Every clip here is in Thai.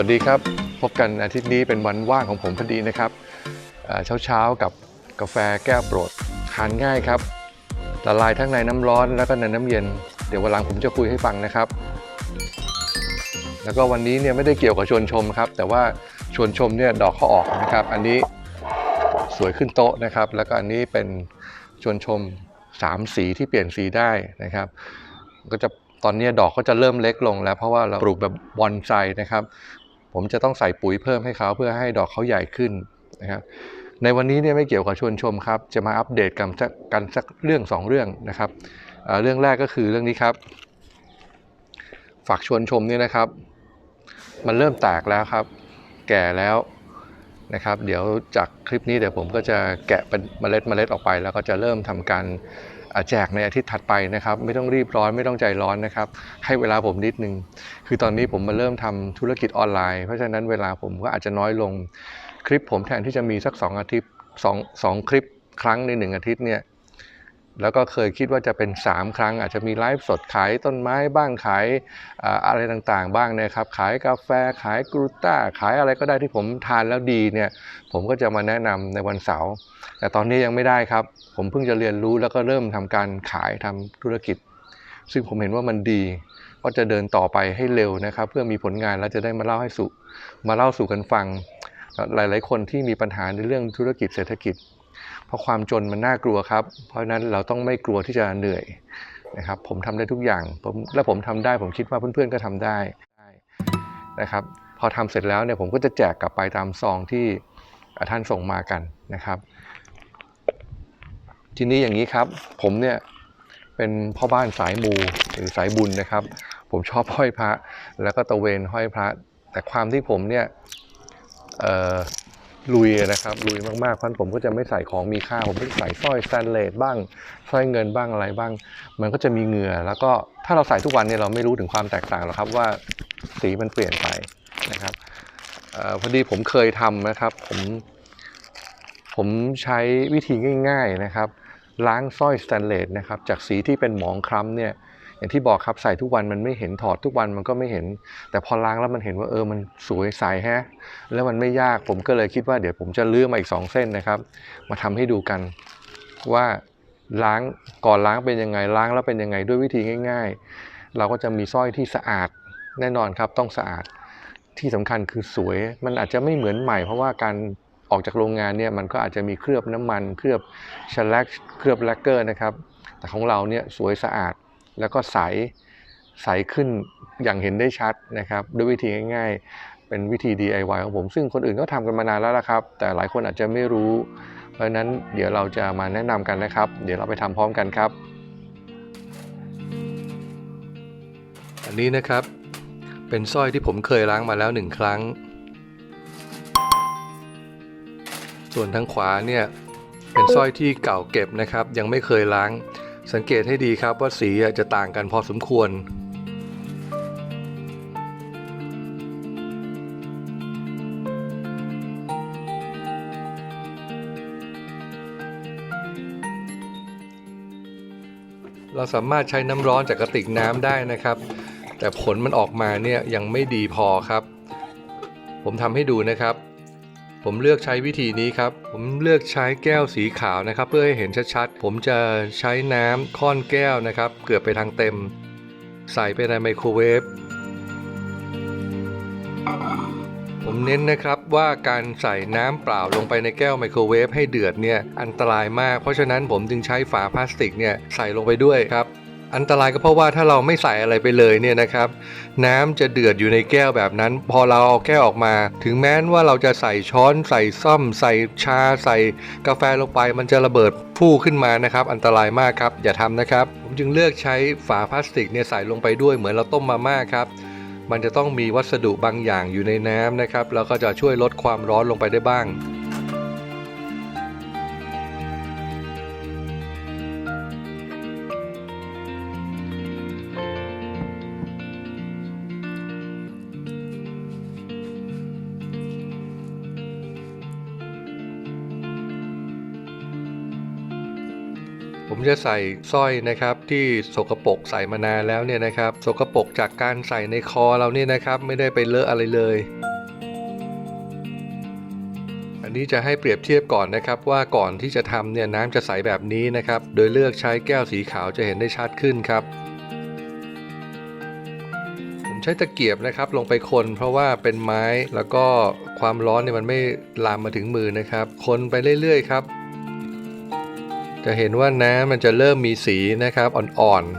วัสดีครับ พบกันอาทิตย์นี้เป็นวันว่างของผมพอดีนะครับเช้าเช้าๆกับกาแฟแก้วโปรดทานง่ายครับละลายทั้งในน้ำร้อนแล้วก็ในน้ำเย็น เดี๋ยววันหลังผมจะคุยให้ฟังนะครับ แล้วก็วันนี้เนี่ยไม่ได้เกี่ยวกับชวนชมครับ แต่ว่าชวนชมเนี่ยดอกเขาออกนะครับ อันนี้สวยขึ้นโต๊ะนะครับ แล้วก็อันนี้เป็นชวนชมสามสีที่เปลี่ยนสีได้นะครับ ก็จะตอนนี้ดอกก็จะเริ่มเล็กลงแล้วเพราะว่าเราปลูกแบบบอนไซนะครับ ผมจะต้องใส่ปุ๋ยเพิ่มให้เขาเพื่อให้ดอกเขาใหญ่ขึ้นนะครับในวันนี้เนี่ยไม่เกี่ยวกับชวนชมครับ จะมาอัปเดตกันสักกันสักเรื่องสองเรื่องนะครับเเรื่องแรกก็คือเรื่องนี้ครับ ฝากชวนชมเนี่ยนะครับ มันเริ่มแตกแล้วครับ แก่แล้วนะครับ เดี๋ยวจากคลิปนี้เดี๋ยวผมก็จะแกะเป็นเมล็ดเมล็ดออกไป แล้วก็จะเริ่มทำการ แจกในอาทิตย์ถัดไปนะครับ ไม่ต้องรีบร้อนไม่ต้องใจร้อนนะครับ ให้เวลาผมนิดนึง คือตอนนี้ผมมาเริ่มทำธุรกิจออนไลน์ เพราะฉะนั้นเวลาผมก็อาจจะน้อยลง คลิปผมแทนที่จะมีสัก 2 อาทิตย์2 2คลิปครั้งใน 1 อาทิตย์เนี่ย แล้วก็เคยคิดว่าจะเป็น 3 ครั้ง อาจจะมีไลฟ์สดขายต้นไม้บ้างขายอะไรต่างๆ บ้างนะครับขายกาแฟขายกรูต้า ขายอะไรก็ได้ที่ผมทานแล้วดีเนี่ยผมก็จะมาแนะนำในวันเสาร์แต่ตอนนี้ยังไม่ได้ครับ ผมเพิ่งจะเรียนรู้แล้วก็เริ่มทำการขายทำธุรกิจ ซึ่งผมเห็นว่ามันดีก็จะเดินต่อไปให้เร็วนะครับ เพื่อมีผลงานแล้วจะได้มาเล่าให้สู่มาเล่าสู่กันฟังหลาย ๆ คนที่มีปัญหาในเรื่องธุรกิจเศรษฐกิจ ราะความจนมันน่ากลัวครับ เพราะฉะนั้นเราต้องไม่กลัวที่จะเหนื่อยนะครับผมทำได้ทุกอย่างผมและผมทำได้ผมคิดว่าเพื่อนๆก็ทำได้นะครับพอทำเสร็จแล้วเนี่ยผมก็จะแจกกลับไปตามซองที่ท่านส่งมากันนะครับ ทีนี้อย่างนี้ครับ ผมเนี่ยเป็นพ่อบ้านสายมูหรือสายบุญนะครับ ผมชอบห้อยพระแล้วก็ตะเวนห้อยพระ แต่ความที่ผมเนี่ยเอ่อ ลุยนะครับลุยมากๆเพราะฉะนั้นผมก็จะไม่ใส่ของมีค่า ผมก็จะใส่สร้อยสแตนเลสบ้างสร้อยเงินบ้างอะไรบ้าง มันก็จะมีเหงื่อ แล้วก็ถ้าเราใส่ทุกวันเนี่ยเราไม่รู้ถึงความแตกต่างหรอกครับว่าสีมันเปลี่ยนไปนะครับออพอดีผมเคยทำนะครับผมผมใช้วิธีง่าย ๆนะครับ ล้างสร้อยสแตนเลสนะครับจากสีที่เป็นหมองคล้ำเนี่ย อย่างที่บอกครับใส่ทุกวันมันไม่เห็นถอดทุกวันมันก็ไม่เห็น แต่พอล้างแล้วมันเห็นว่าเออมันสวยใสฮะแล้วมันไม่ยากผมก็เลยคิดว่าเดี๋ยวผมจะเลือกมาอีก 2 เส้นนะครับ มาทำให้ดูกันว่าล้างก่อนล้างเป็นยังไงล้างแล้วเป็นยังไงด้วยวิธีง่าย ๆ เราก็จะมีสร้อยที่สะอาดแน่นอนครับต้องสะอาดที่สำคัญคือสวย มันอาจจะไม่เหมือนใหม่ เพราะว่าการออกจากโรงงานเนี่ยมันก็อาจจะมีเคลือบน้ำมัน เคลือบชแลกเคลือบแลกเกอร์นะครับ แต่ของเราเนี่ยสวยสะอาด แล้วก็ใสใสขึ้นอย่างเห็นได้ชัดนะครับ ด้วยวิธีง่ายๆ เป็นวิธี DIY ของผม ซึ่งคนอื่นก็ทำกันมานานแล้วละครับ แต่หลายคนอาจจะไม่รู้ เพราะฉะนั้นเดี๋ยวเราจะมาแนะนำกันนะครับ เดี๋ยวเราไปทำพร้อมกันครับ อันนี้นะครับเป็นสร้อยที่ผมเคยล้างมาแล้วหนึ่งครั้ง ส่วนทางขวาเนี่ยเป็นสร้อยที่เก่าเก็บนะครับ ยังไม่เคยล้าง สังเกตให้ดีครับว่าสีจะต่างกันพอสมควร เราสามารถใช้น้ำร้อนจากกระติกน้ำได้นะครับ แต่ผลมันออกมาเนี่ยยังไม่ดีพอครับ ผมทำให้ดูนะครับ ผมเลือกใช้วิธีนี้ครับ ผมเลือกใช้แก้วสีขาวนะครับ เพื่อให้เห็นชัดๆ ผมจะใช้น้ำค่อนแก้วนะครับ เกือบไปทางเต็ม ใส่ไปในไมโครเวฟผมเน้นนะครับว่าการใส่น้ำเปล่าลงไปในแก้วไมโครเวฟให้เดือดเนี่ยอันตรายมาก เพราะฉะนั้นผมจึงใช้ฝาพลาสติกเนี่ยใส่ลงไปด้วยครับ อันตรายก็เพราะว่าถ้าเราไม่ใส่อะไรไปเลยเนี่ยนะครับ น้ำจะเดือดอยู่ในแก้วแบบนั้น พอเราเอาแก้วออกมา ถึงแม้นว่าเราจะใส่ช้อนใส่ซ่อม ใส่ชาใส่กาแฟลงไป มันจะระเบิดฟู่ขึ้นมานะครับ อันตรายมากครับ อย่าทำนะครับ ผมจึงเลือกใช้ฝาพลาสติกเนี่ยใส่ลงไปด้วยเหมือนเราต้มมาม่าครับมันจะต้องมีวัสดุบางอย่างอยู่ในน้ำนะครับ แล้วก็จะช่วยลดความร้อนลงไปได้บ้าง ผมจะใส่สร้อยนะครับที่สกปรกใส่มานานแล้วเนี่ยนะครับสกปรกจากการใส่ในคอเราเนี่ยนะครับไม่ได้ไปเลอะอะไรเลย อันนี้จะให้เปรียบเทียบก่อนนะครับว่าก่อนที่จะทำเนี่ยน้ำจะใสแบบนี้นะครับโดยเลือกใช้แก้วสีขาวจะเห็นได้ชัดขึ้นครับผมใช้ตะเกียบนะครับลงไปคนเพราะว่าเป็นไม้แล้วก็ความร้อนเนี่ยมันไม่ลามมาถึงมือนะครับ คนไปเรื่อยๆครับ จะเห็นว่าน้ำมันจะเริ่มมีสีนะครับอ่อนๆ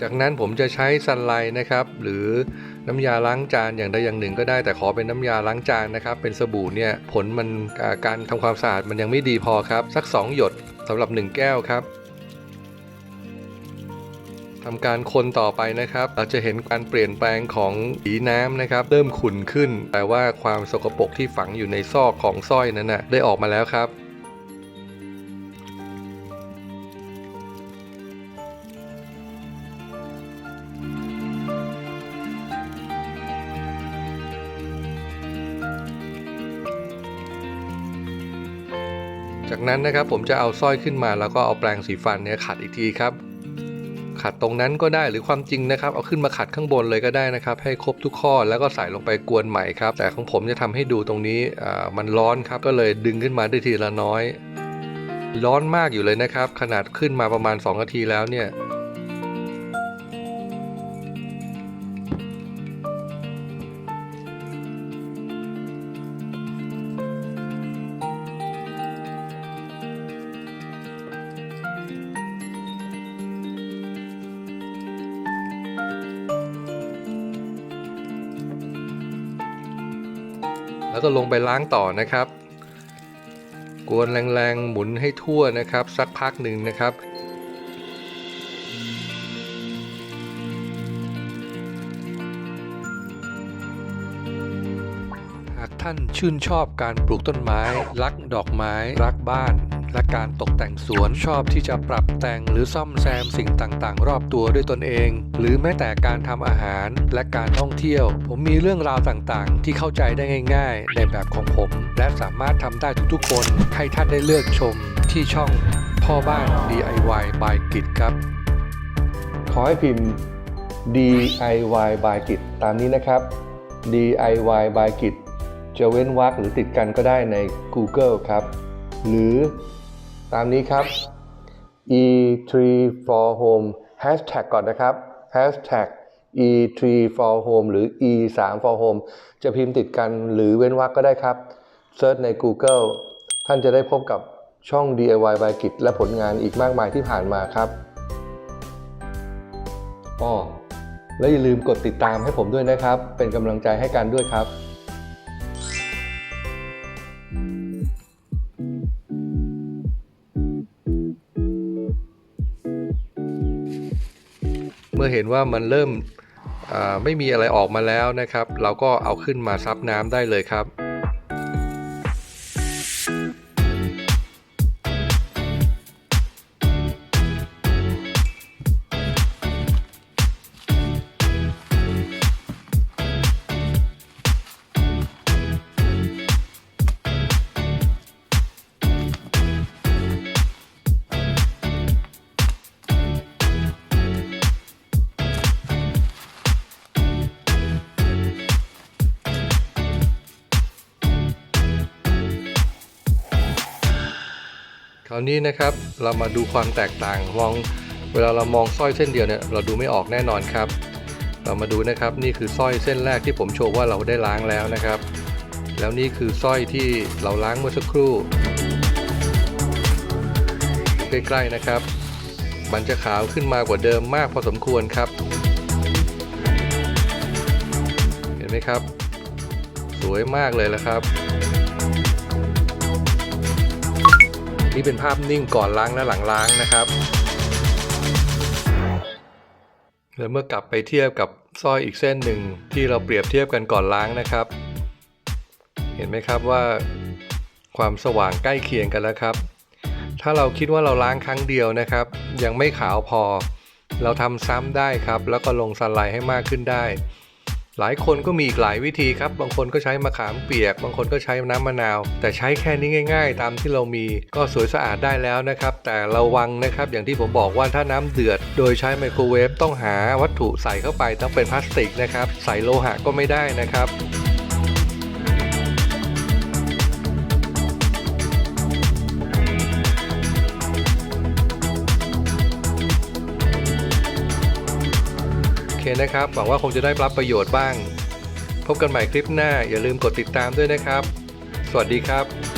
จากนั้นผมจะใช้ซันไลท์นะครับ หรือน้ำยาล้างจานอย่างใดอย่างหนึ่งก็ได้แต่ขอเป็นน้ำยาล้างจานนะครับ เป็นสบู่เนี่ยผลมันการทำความสะอาดมันยังไม่ดีพอครับ สัก 2 หยดสำหรับ 1 แก้วครับ ทำการคนต่อไปนะครับ เราจะเห็นการเปลี่ยนแปลงของสีน้ำนะครับ เริ่มขุ่นขึ้น แต่ว่าความสกปรกที่ฝังอยู่ในซอกของสร้อยนั้นนะได้ออกมาแล้วครับจากนั้นนะครับผมจะเอาสร้อยขึ้นมาแล้วก็เอาแปรงสีฟันเนี่ยขัดอีกทีครับ ขัดตรงนั้นก็ได้หรือความจริงนะครับ เอาขึ้นมาขัดข้างบนเลยก็ได้นะครับ ให้ครบทุกข้อแล้วก็ใส่ลงไปกวนใหม่ครับ แต่ของผมจะทำให้ดูตรงนี้มันร้อนครับก็เลยดึงขึ้นมาได้ทีละน้อย ร้อนมากอยู่เลยนะครับ ขนาดขึ้นมาประมาณ2นาทีแล้วเนี่ย แล้วก็ลงไปล้างต่อนะครับ กวนแรงๆหมุนให้ทั่วนะครับ สักพักหนึ่งนะครับหากท่านชื่นชอบการปลูกต้นไม้ รักดอกไม้ รักบ้าน และการตกแต่งสวนชอบที่จะปรับแต่งหรือซ่อมแซมสิ่งต่างๆ รอบตัวด้วยตนเอง หรือแม้แต่การทำอาหารและการท่องเที่ยว ผมมีเรื่องราวต่างๆ ที่เข้าใจได้ง่าย ๆ ในแบบของผม และสามารถทำได้ทุกๆ คนให้ท่านได้เลือกชมที่ช่องพ่อบ้าน DIY by กิจครับ ขอให้พิมพ์ DIY by กิจตามนี้นะครับ DIY by กิจจะเว้นวรรคหรือติดกันก็ได้ใน Google ครับ หรือ ตามนี้ครับ e3 for home hashtag ก่อนนะครับ hashtag e3 for home หรือ e3 for home จะพิมพ์ติดกันหรือเว้นวรรคก็ได้ครับเซิร์ชใน Google ท่านจะได้พบกับช่อง DIY by กิจและผลงานอีกมากมายที่ผ่านมาครับอ้อและอย่าลืมกดติดตามให้ผมด้วยนะครับ เป็นกำลังใจให้กันด้วยครับ มื่อเห็นว่ามันเริ่มไม่มีอะไรออกมาแล้วนะครับ เราก็เอาขึ้นมาซับน้ำได้เลยครับ คราวนี้นะครับเรามาดูความแตกต่างมองเวลาเรามองสร้อยเส้นเดียวเนี่ยเราดูไม่ออกแน่นอนครับ เรามาดูนะครับนี่คือสร้อยเส้นแรกที่ผมโชว์ว่าเราได้ล้างแล้วนะครับ แล้วนี่คือสร้อยที่เราล้างเมื่อสักครู่ ใกล้ๆนะครับมันจะขาวขึ้นมากว่าเดิมมากพอสมควรครับ เห็นไหมครับ สวยมากเลยละครับ นี่เป็นภาพนิ่งก่อนล้างและหลังล้างนะครับ แล้วเมื่อกลับไปเทียบกับสร้อยอีกเส้นหนึ่งที่เราเปรียบเทียบกันก่อนล้างนะครับ เห็นไหมครับว่า ความสว่างใกล้เคียงกันแล้วครับ ถ้าเราคิดว่าเราล้างครั้งเดียวนะครับ ยังไม่ขาวพอ เราทำซ้ำได้ครับ แล้วก็ลงสไลด์ให้มากขึ้นได้ หลายคนก็มีอีกหลายวิธีครับ บางคนก็ใช้มะขามเปียก บางคนก็ใช้น้ำมะนาว แต่ใช้แค่นี้ง่าย ๆ ตามที่เรามีก็สวยสะอาดได้แล้วนะครับ แต่ระวังนะครับ อย่างที่ผมบอกว่าถ้าน้ำเดือด โดยใช้ไมโครเวฟต้องหาวัตถุใส่เข้าไปต้องเป็นพลาสติกนะครับ ใส่โลหะก็ไม่ได้นะครับ นะครับ หวังว่าคงจะได้รับประโยชน์บ้าง พบกันใหม่คลิปหน้าอย่าลืมกดติดตามด้วยนะครับ สวัสดีครับ